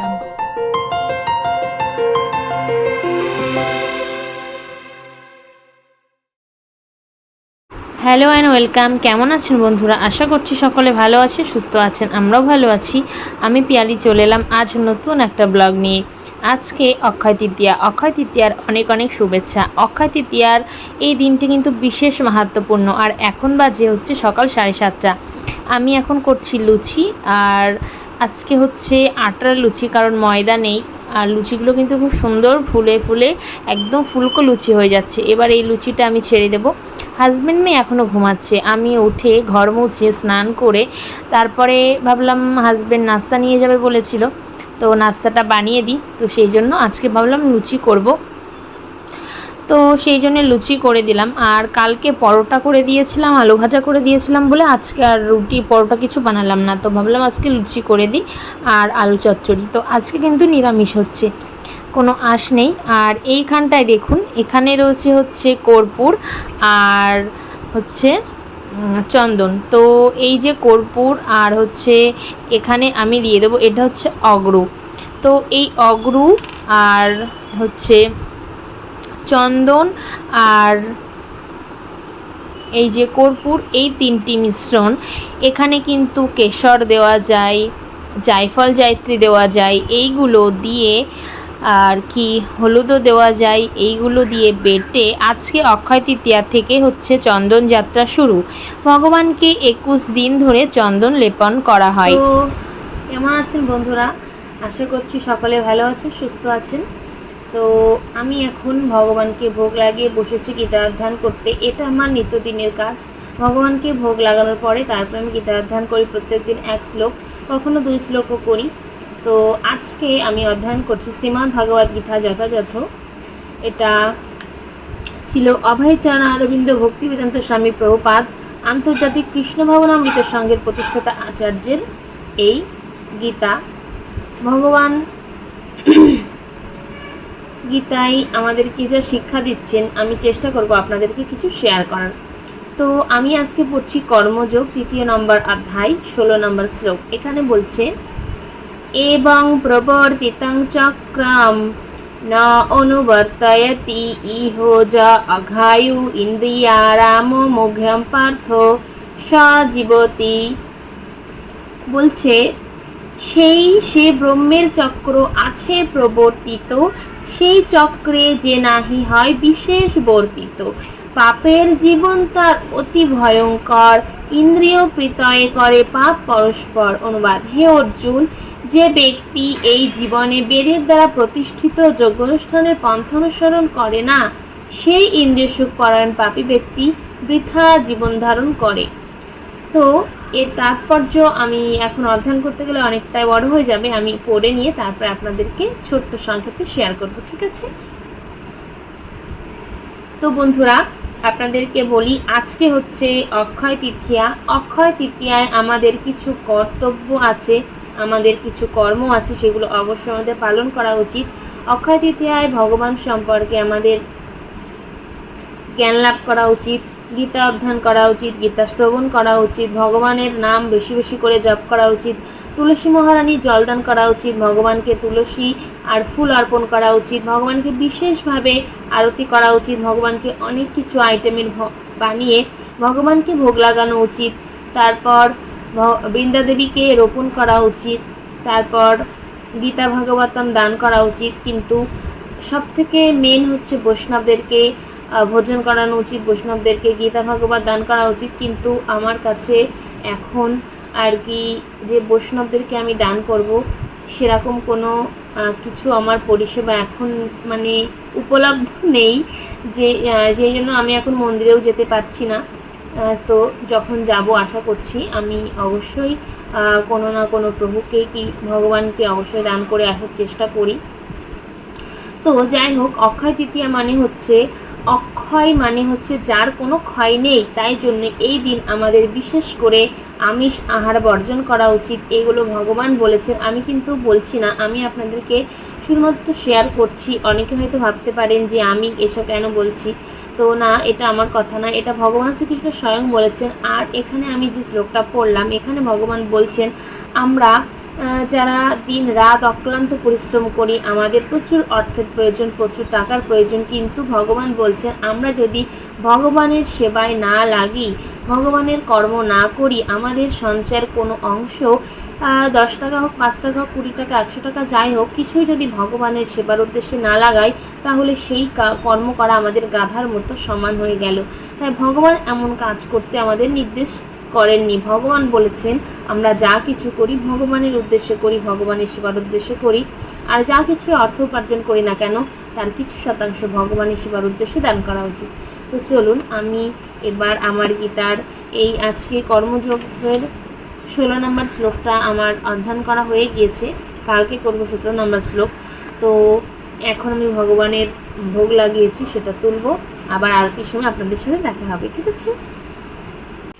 jungle. Hello and welcome কেমন আছেন বন্ধুরা? আশা করছি সকলে ভালো আছে সুস্থ আছেন, আমরাও ভালো আছি। আমি পিয়ালি, চলে এলাম আজ নতুন একটা ব্লগ নিয়ে। আজকে অক্ষয় তৃতীয়া। অক্ষয় তৃতীয়ার অনেক অনেক শুভেচ্ছা। অক্ষয় তৃতীয়ার এই দিনটি কিন্তু বিশেষ মাহাত্মপূর্ণ। আর এখন বাজে হচ্ছে সকাল সাড়ে সাতটা। আমি এখন করছি লুচি আর আজকে হচ্ছে আটার লুচি, কারণ ময়দা নেই। আর লুচিগুলো কিন্তু খুব সুন্দর ফুলে ফুলে একদম ফুলকো লুচি হয়ে যাচ্ছে। এবার এই লুচিটা আমি ছেড়ে দেব। হাজব্যান্ড মেয়ে এখনও ঘুমাচ্ছে। আমি উঠে ঘর মুছিয়ে স্নান করে তারপরে ভাবলাম হাজব্যান্ড নাস্তা নিয়ে যাবে বলেছিল। তো নাস্তাটা বানিয়ে দিই। তো সেই জন্য আজকে ভাবলাম লুচি করব। তো সেই জন্য লুচি করে দিলাম। আর কালকে পরোটা করে দিয়েছিলাম, আলু ভাজা করে দিয়েছিলাম বলে আজকে আর রুটি পরোটা কিছু বানালাম না। তো ভাবলাম আজকে লুচি করে দিই আর আলু চচ্চড়ি। তো আজকে কিন্তু নিরামিষ হচ্ছে, কোনো আঁশ নেই। আর এইখানটায় দেখুন, এখানে রয়েছে হচ্ছে কর্পূর আর হচ্ছে চন্দন। তো এই যে কর্পূর আর হচ্ছে এখানে আমি দিয়ে দেবো, এটা হচ্ছে অগ্রু। তো এই অগ্রু আর হচ্ছে চন্দন আর এই যে কর্পূর, এই তিনটি মিশ্রণ। এখানে কিন্তু কেশর দেওয়া যায়, জায়ফল জায়ত্রী দেওয়া যায়, এইগুলো দিয়ে আর কি হলুদও দেওয়া যায়, এইগুলো দিয়ে বেটে আজকে অক্ষয় তৃতীয়া থেকে হচ্ছে চন্দন যাত্রা শুরু। ভগবানকে একুশ দিন ধরে চন্দন লেপন করা হয়। কেমন আছেন বন্ধুরা? আশা করছি সকলে ভালো আছেন, সুস্থ আছেন। তো আমি এখন ভগবানকে ভোগ লাগিয়ে বসেছি গীতা অধ্যয়ন করতে। এটা আমার নিত্যদিনের কাজ। ভগবানকে ভোগ লাগানোর পরে তারপরে আমি গীতা অধ্যয়ন করি প্রত্যেকদিন এক শ্লোক, কখনো দুই শ্লোকও করি। তো আজকে আমি অধ্যয়ন করছি শ্রীমান ভাগবত গীতা যথাযথ। এটা ছিল অভয়চরণ অরবিন্দ ভক্তি বেদান্ত স্বামী প্রভুপাদ আন্তর্জাতিক কৃষ্ণ ভবনামৃত সংঘের প্রতিষ্ঠাতা আচার্যের এই গীতা। ভগবান গীতাই আমাদেরকে যা শিক্ষা দিচ্ছেন, আমি চেষ্টা করব আপনাদেরকে কিছু শেয়ার করার। তো আমি আজকে পড়ছি কর্মযোগ, তৃতীয় নম্বর অধ্যায়, ষোলো নম্বর শ্লোক। এখানে বলছে, এবং প্রবর্তিতং চক্রম, ন অনুবর্তয়তি ইহ যা অঘায়ু ইন্দ্রিয়ারাম মুঘ্যম পার্থ সজীবতি বলছে, সেই, সে ব্রহ্মের চক্র আছে প্রবর্তিত সেই চক্রে যে নাহি হয় বিশেষ বর্তিত। পাপের জীবন তার অতি ভয়ঙ্কর, ইন্দ্রিয় প্রীতয়ে করে পাপ পরস্পর অনুবাদ। হে অর্জুন, যে ব্যক্তি এই জীবনে বেদের দ্বারা প্রতিষ্ঠিত যোগ্যানুষ্ঠানের পন্থা অনুসরণ করে না, সেই ইন্দ্রিয় সুখ পরায়ণ পাপী ব্যক্তি বৃথা জীবন ধারণ করে। তো এর তাৎপর্য আমি এখন অধ্যয়ন করতে গেলে অনেকটাই বড় হয়ে যাবে। আমি পড়ে নিয়ে তারপরে আপনাদেরকে ছোট্ট সংক্ষেপে শেয়ার করব, ঠিক আছে? তো বন্ধুরা, আপনাদেরকে বলি, আজকে হচ্ছে অক্ষয় তৃতীয়া। অক্ষয় তৃতীয়ায় আমাদের কিছু কর্তব্য আছে, আমাদের কিছু কর্ম আছে, সেগুলো অবশ্যই আমাদের পালন করা উচিত। অক্ষয় তৃতীয়ায় ভগবান সম্পর্কে আমাদের জ্ঞান লাভ করা উচিত। গীতা অধ্যয়ন করা উচিত, গীতা শ্রবণ করা উচিত, ভগবানের নাম বেশি বেশি করে জপ করা উচিত, তুলসী মহারানীর জলদান করা উচিত, ভগবানকে তুলসী আর ফুল অর্পণ করা উচিত, ভগবানকে বিশেষভাবে আরতি করা উচিত, ভগবানকে অনেক কিছু আইটেমের বানিয়ে ভগবানকে ভোগ লাগানো উচিত, তারপর ভ- বৃন্দা দেবীকে রোপণ করা উচিত, তারপর গীতা ভাগবতম দান করা উচিত, কিন্তু সব থেকে মেন হচ্ছে বৈষ্ণবদেরকে ভোজন করানো উচিত, বৈষ্ণবদেরকে গীতা ভাগবত দান করা উচিত, কিন্তু আমার কাছে এখন আর কি যে বৈষ্ণবদেরকে আমি দান করব, সেরকম কোনো কিছু আমার পরিষেবা এখন মানে উপলব্ধ নেই, যে সেই জন্য আমি এখন মন্দিরেও যেতে পারছি না। তো যখন যাব আশা করছি, আমি অবশ্যই কোনো না কোনো প্রভুকে কি ভগবানকে অবশ্যই দান করে আসার চেষ্টা করি। তো যাই হোক, অক্ষয় তৃতীয়া মানে হচ্ছে অক্ষয় মানে হচ্ছে যার কোনো ক্ষয় নেই, তাই জন্য এই দিন আমাদের বিশেষ করে আমিষ আহার বর্জন করা উচিত। এগুলো ভগবান বলেছেন। আমি কিন্তু বলছি না, আমি আপনাদেরকে শুধুমাত্র শেয়ার করছি। অনেকে হয়তো ভাবতে পারেন যে আমি এসব কেন বলছি। তো না, এটা আমার কথা না, এটা ভগবান শ্রীকৃষ্ণ স্বয়ং বলেছেন। আর এখানে আমি যে শ্লোকটা পড়লাম, এখানে ভগবান বলছেন, আমরা যারা দিন রাত অক্লান্ত পরিশ্রম করি আমাদের প্রচুর অর্থের প্রয়োজন, প্রচুর টাকার প্রয়োজন, কিন্তু ভগবান বলছেন আমরা যদি ভগবানের সেবায় না লাগি, ভগবানের কর্ম না করি, আমাদের সঞ্চয়ের কোনো অংশ দশ টাকা হোক, পাঁচ টাকা হোক, কুড়ি টাকা, একশো টাকা, যাই হোক, কিছুই যদি ভগবানের সেবার উদ্দেশ্যে না লাগাই, তাহলে সেই কর্ম করা আমাদের গাধার মতো সমান হয়ে গেল। তাই ভগবান এমন কাজ করতে আমাদের নির্দেশ করেননি। ভগবান বলেছেন, আমরা যা কিছু করি, ভগবানের উদ্দেশ্যে করি, ভগবানের সেবার উদ্দেশ্যে করি। আর যা কিছু অর্থ উপার্জন করি না কেন, তার কিছু শতাংশ ভগবানের সেবার উদ্দেশ্যে দান করা উচিত। তো চলুন, আমি এবার আমার গীতার এই আজকে কর্মযোগের ষোলো নম্বর শ্লোকটা আমার অধ্যয়ন করা হয়ে গিয়েছে। কালকে করব সতেরো নম্বর শ্লোক। তো এখন আমি ভগবানের ভোগ লাগিয়েছি, সেটা তুলব। আবার আরতির সময় আপনাদের সাথে দেখা হবে, ঠিক আছে?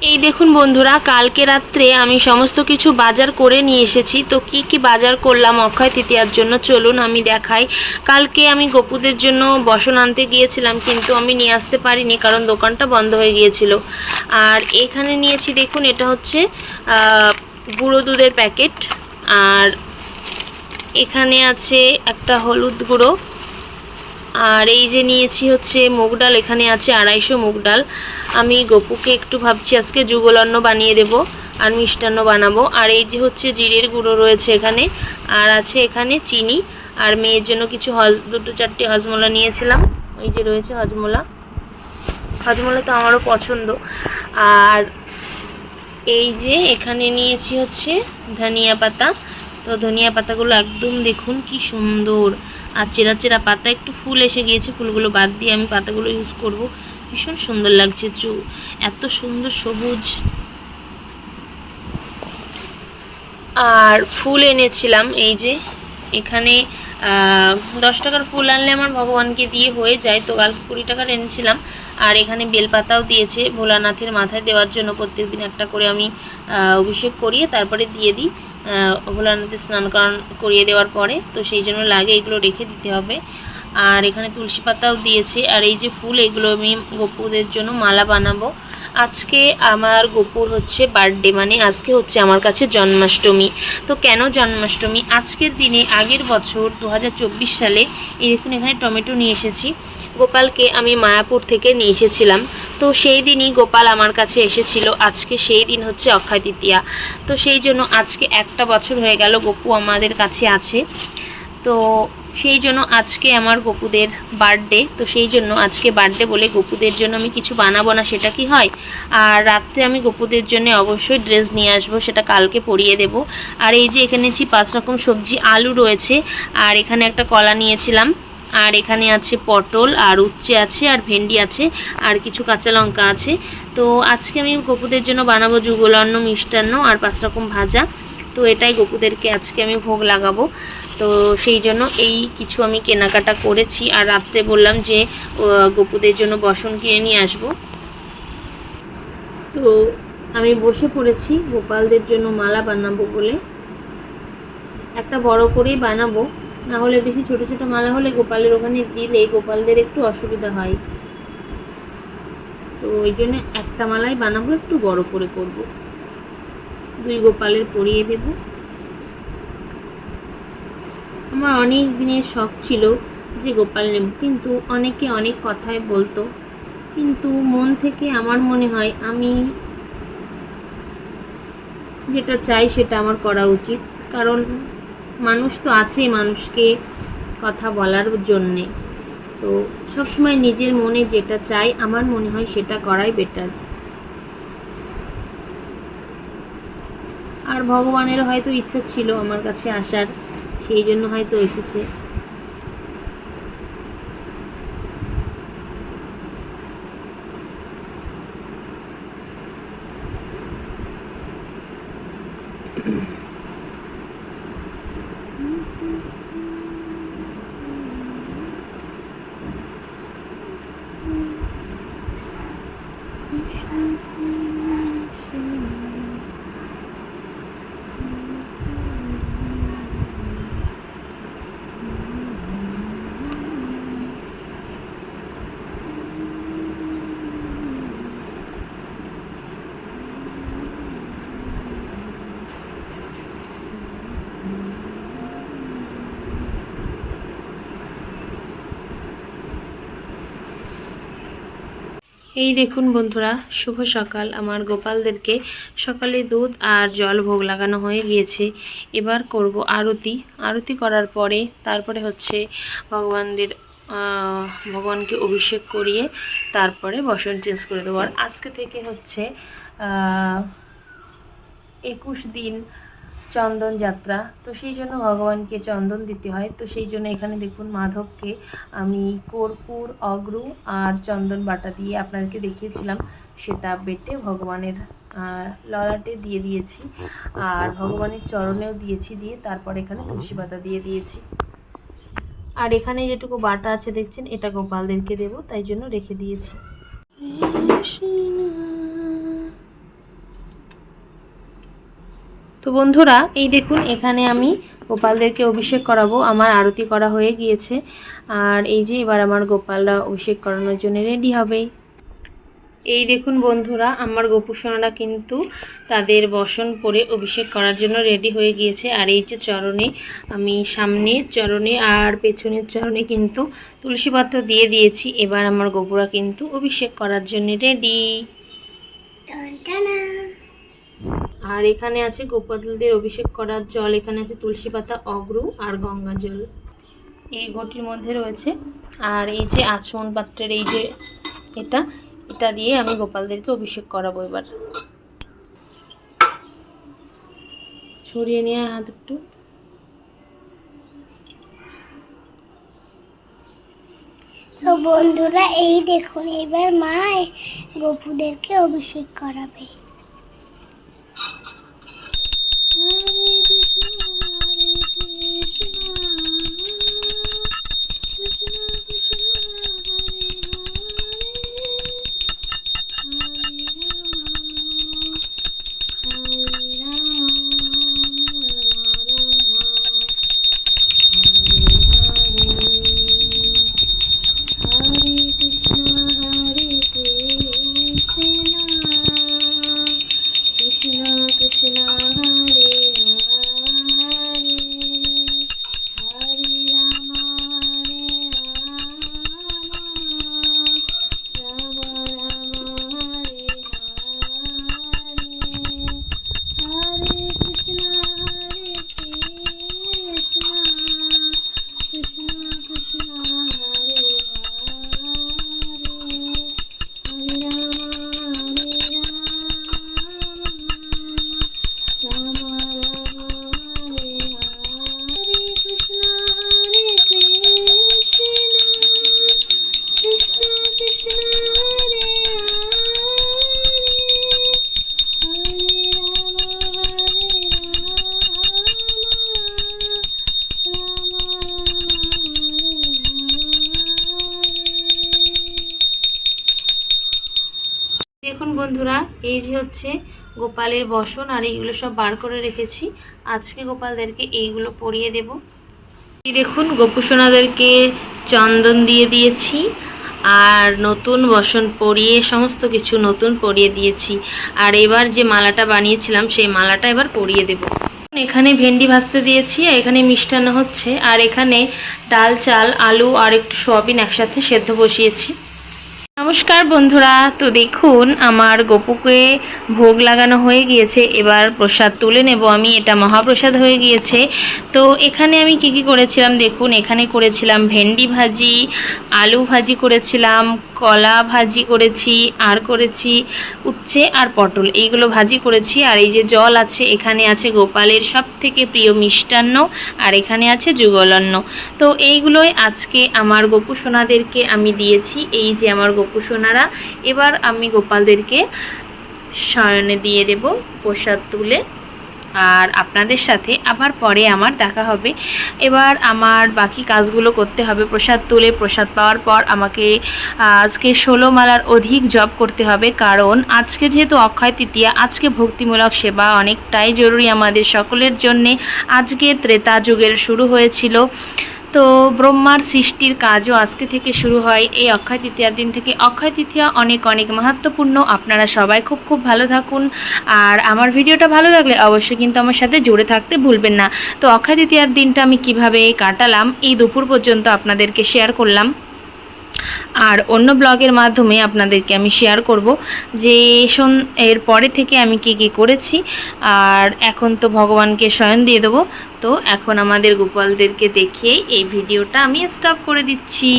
এই দেখুন বন্ধুরা, কালকে রাত্রে আমি সমস্ত কিছু বাজার করে নিয়ে এসেছি। তো কি কি বাজার করলাম অক্ষয় তৃতীয়ার জন্য? চলুন আমি দেখাই। কালকে আমি গপুদের জন্য বসন আনতে গিয়েছিলাম, কিন্তু আমি নিয়ে আসতে পারিনি কারণ দোকানটা বন্ধ হয়ে গিয়েছিল। আর এখানে নিয়েছি, দেখুন, এটা হচ্ছে গুঁড়ো দুধের প্যাকেট। আর এখানে আছে একটা হলুদ গুঁড়ো। আর এই যে নিয়েছি হচ্ছে মুগ ডাল, এখানে আছে আড়াইশো মুগ ডাল। আমি গপুকে একটু ভাবছি আজকে যুগলন্ন বানিয়ে দেব আর মিষ্টান্ন বানাবো। আর এই যে হচ্ছে জিরের গুঁড়ো রয়েছে এখানে, আর আছে এখানে চিনি। আর মেয়ের জন্য কিছু হজ, দুটো চারটে হজমোলা নিয়েছিলাম। এই যে রয়েছে হজমোলা। হজমোলা তো আমারও পছন্দ। আর এই যে এখানে নিয়েছি হচ্ছে ধনিয়া পাতা। তো ধনিয়া পাতাগুলো একদম দেখুন কি সুন্দর। আর চেরা চেরা পাতা, একটু ফুল এসে গিয়েছে, ফুলগুলো বাদ দিয়ে আমি পাতাগুলো ইউজ করব। ভীষণ সুন্দর লাগছে চু, এত সুন্দর সবুজ। আর ফুল এনেছিলাম, এই যে এখানে দশ টাকার ফুল আনলে আমার ভগবানকে দিয়ে হয়ে যায়, তো কালকে কুড়ি টাকার এনেছিলাম। আর এখানে বেলপাতাও দিয়েছে, ভোলানাথের মাথায় দেওয়ার জন্য প্রত্যেকদিন একটা করে আমি অভিষেক করিয়ে তারপরে দিয়ে দিই। ভোলানাথের স্নান করান, করিয়ে দেওয়ার পরে, তো সেই জন্য লাগে এগুলো রেখে দিতে হবে। আর এখানে তুলসী পাতাও দিয়েছে। আর এই যে ফুল, এগুলো আমি গপুদের জন্য মালা বানাবো। আজকে আমার গোপুর হচ্ছে বার্থডে মানে আজকে হচ্ছে আমার কাছে জন্মাষ্টমী। তো কেন জন্মাষ্টমী? আজকের দিনে আগের বছর দু হাজার চব্বিশ সালে এই এখানে টমেটো নিয়ে এসেছি। গোপালকে আমি মায়াপুর থেকে নিয়ে এসেছিলাম। তো সেই দিনই গোপাল আমার কাছে এসেছিল। আজকে সেই দিন হচ্ছে অক্ষয় তৃতীয়া। তো সেই জন্য আজকে একটা বছর হয়ে গেল গপু আমাদের কাছে আছে। তো সেই জন্য আজকে আমার গপুদের বার্থডে। তো সেই জন্য আজকে বার্থডে বলে গপুদের জন্য আমি কিছু বানাবো না, সেটা কি হয়? আর রাত্রে আমি গপুদের জন্য অবশ্যই ড্রেস নিয়ে আসব, সেটা কালকে পরিয়ে দেব। আর এই যে এখানে পাঁচ রকম সবজি আলু রয়েছে, আর এখানে একটা কলা নিয়েছিলাম। আর এখানে আছে পটল, আর উচ্ছে আছে, আর ভেন্ডি আছে, আর কিছু কাঁচা লঙ্কা আছে। তো আজকে আমি গপুদের জন্য বানাবো যুগলন্ন মিষ্টান্ন আর পাঁচ রকম ভাজা। তো এটাই গপুদেরকে আজকে আমি ভোগ লাগাবো। তো সেই জন্য এই কিছু আমি কেনাকাটা করেছি। আর রাত্রে বললাম যে গপুদের জন্য বসন কিনে নিয়ে আসব। তো আমি বসে পড়েছি, গোপালদের জন্য মালা বানাবো বলে। একটা বড় করেই বানাবো। না হলে বেশি ছোট ছোট মালা হলে গোপালের ওখানে দিলে গোপালদের একটু অসুবিধা হয়। তো ওই জন্য একটা মালাই বানাবো, একটু বড় করে করব। দুই গোপালের পরিয়ে দেব। আমার অনেক দিনের শখ ছিল যে গোপাল নেব, কিন্তু অনেকে অনেক কথায় বলতো। কিন্তু মন থেকে আমার মনে হয় আমি যেটা চাই সেটা আমার করা উচিত। কারণ মানুষ তো আছেই মানুষকে কথা বলার জন্যে। তো সবসময় নিজের মনে যেটা চাই, আমার মনে হয় সেটা করাই বেটার আর ভগবানের হয়তো ইচ্ছা ছিল আমার কাছে আসার, সেই জন্য হয়তো এসেছে। এই দেখুন বন্ধুরা, শুভ সকাল। আমার গোপালদেরকে সকালে দুধ আর জল ভোগ লাগানো হয়ে গিয়েছে। এবার করব আরতি। আরতি করার পরে তারপরে হচ্ছে ভগবানদের ভগবানকে অভিষেক করিয়ে তারপরে বসন চেঞ্জ করে দেবো। আর আজকে থেকে হচ্ছে একুশ দিন চন্দন যাত্রা। তো সেই জন্য ভগবানকে চন্দন দিতে হয়। তো সেই জন্য এখানে দেখুন মাধবকে আমি কর্পূর, অগ্রু আর চন্দন বাটা দিয়ে আপনাদেরকে দেখিয়েছিলাম। সেটা বেটে ভগবানের ললাটে দিয়ে দিয়েছি। আর ভগবানের চরণেও দিয়েছি দিয়ে তারপর এখানে তুলসী পাতা দিয়ে দিয়েছি। আর এখানে যেটুকু বাটা আছে দেখছেন, এটা গোপালদেরকে দেবো, তাই জন্য রেখে দিয়েছি। তো বন্ধুরা, এই দেখুন, এখানে আমি গোপালদেরকে অভিষেক করাবো। আমার আরতি করা হয়ে গিয়েছে। আর এই যে এবার আমার গোপালরা অভিষেক করানোর জন্য রেডি হবে। এই দেখুন বন্ধুরা, আমার গোপুসোনারা কিন্তু তাদের বসন পরে অভিষেক করার জন্য রেডি হয়ে গিয়েছে। আর এই যে চরণে, আমি সামনের চরণে আর পেছনের চরণে কিন্তু তুলসী পাত্র দিয়ে দিয়েছি। এবার আমার গোপুরা কিন্তু অভিষেক করার জন্য রেডি। আর এখানে আছে গোপালদের অভিষেক করার জল, এখানে আছে তুলসী পাতা, অগ্রু আর গঙ্গা জল। এই ঘটির মধ্যে রয়েছে। আর এই যে আচমন পাত্রের এই যে এটা এটা দিয়ে আমি গোপালদেরকে অভিষেক করাবো এবার। ছড়িয়ে নিয়ে হাত একটু। বন্ধুরা, এই দেখুন, এবার মা গোপুদেরকে অভিষেক করাবে। দেখুন বন্ধুরা, এই যে হচ্ছে গোপালের বসন আর এইগুলো সব বার করে রেখেছি। আজকে গোপালদেরকে এইগুলো পরিয়ে দেব। দেখুন, গোপুসোনাদেরকে চন্দন দিয়ে দিয়েছি আর নতুন বসন পরিয়ে, সমস্ত কিছু নতুন পরিয়ে দিয়েছি। আর এবার যে মালাটা বানিয়েছিলাম, সেই মালাটা এবার পরিয়ে দেব। এখানে ভেন্ডি ভাজতে দিয়েছি, আর এখানে মিষ্টান্ন হচ্ছে। আর এখানে ডাল, চাল, আলু আর একটু সোয়াবিন একসাথে সেদ্ধ বসিয়েছি। নমস্কার বন্ধুরা, তো দেখুন, আমার গোপুকে ভোগ লাগানো হয়ে গিয়েছে। এবার প্রসাদ তুলে নেব আমি, এটা মহাপ্রসাদ হয়ে গিয়েছে। তো এখানে আমি কি কি করেছিলাম দেখুন, এখানে করেছিলাম ভেন্ডি ভাজি, আলু ভাজি করেছিলাম, কলা ভাজি করেছি, আর করেছি উচ্ছে আর পটল। এইগুলো ভাজি করেছি, আর এই যে জল আছে, এখানে আছে গোপালের সব থেকে প্রিয় মিষ্টান্ন, আর এখানে আছে যুগলন্ন। তো এইগুলোই আজকে আমার গোপু সোনাদেরকে আমি দিয়েছি। এই যে আমার গোপু সোনারা এবার আমি গোপালদেরকে শয়নে দিয়ে দেব, প্রসাদ তুলে। আর আপনাদের সাথে আবার পরে আমার দেখা হবে। এবার আমার বাকি কাজগুলো করতে হবে। প্রসাদ তুলে, প্রসাদ পাওয়ার পর আমাকে আজকে ষোলো মালার অধিক জব করতে হবে। কারণ আজকে যেহেতু অক্ষয় তৃতীয়া, আজকে ভক্তিমূলক সেবা অনেকটাই জরুরি আমাদের সকলের জন্যে। আজকে ত্রেতা যুগের শুরু হয়েছিল। তো ব্রহ্মার সৃষ্টির কাজও আজকে থেকে শুরু হয়। এই অক্ষয় তৃতীয়ার দিন থেকে অক্ষয় তৃতীয়া অনেক অনেক মাহাত্মপূর্ণ। আপনারা সবাই খুব খুব ভালো থাকুন। আর আমার ভিডিওটা ভালো লাগলে অবশ্যই কিন্তু আমার সাথে জুড়ে থাকতে ভুলবেন না। তো অক্ষয় তৃতীয়ার দিনটা আমি কীভাবে কাটালাম, এই দুপুর পর্যন্ত আপনাদেরকে শেয়ার করলাম। আর অন্য ব্লগের মাধ্যমে আপনাদেরকে আমি শেয়ার করব যে শোন, এর পরে থেকে আমি কি কি করেছি। আর এখন তো ভগবানকে শয়ন দিয়ে দেবো। তো এখন আমাদের গোপালদেরকে দেখে এই ভিডিওটা আমি স্টপ করে দিচ্ছি।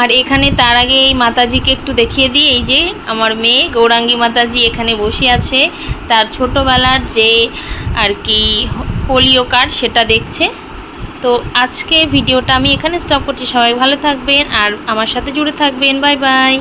আর এখানে তার আগে এই মাতাজিকে একটু দেখিয়ে দিই। এই যে আমার মেয়ে গৌরাঙ্গী মাতাজি এখানে বসে আছে। তার ছোটোবেলার যে আর কি পোলিও কার্ড সেটা দেখছে। তো আজকে ভিডিওটা আমি এখানে স্টপ করছি। সবাই ভালো থাকবেন আর আমার সাথে জুড়ে থাকবেন। Bye bye.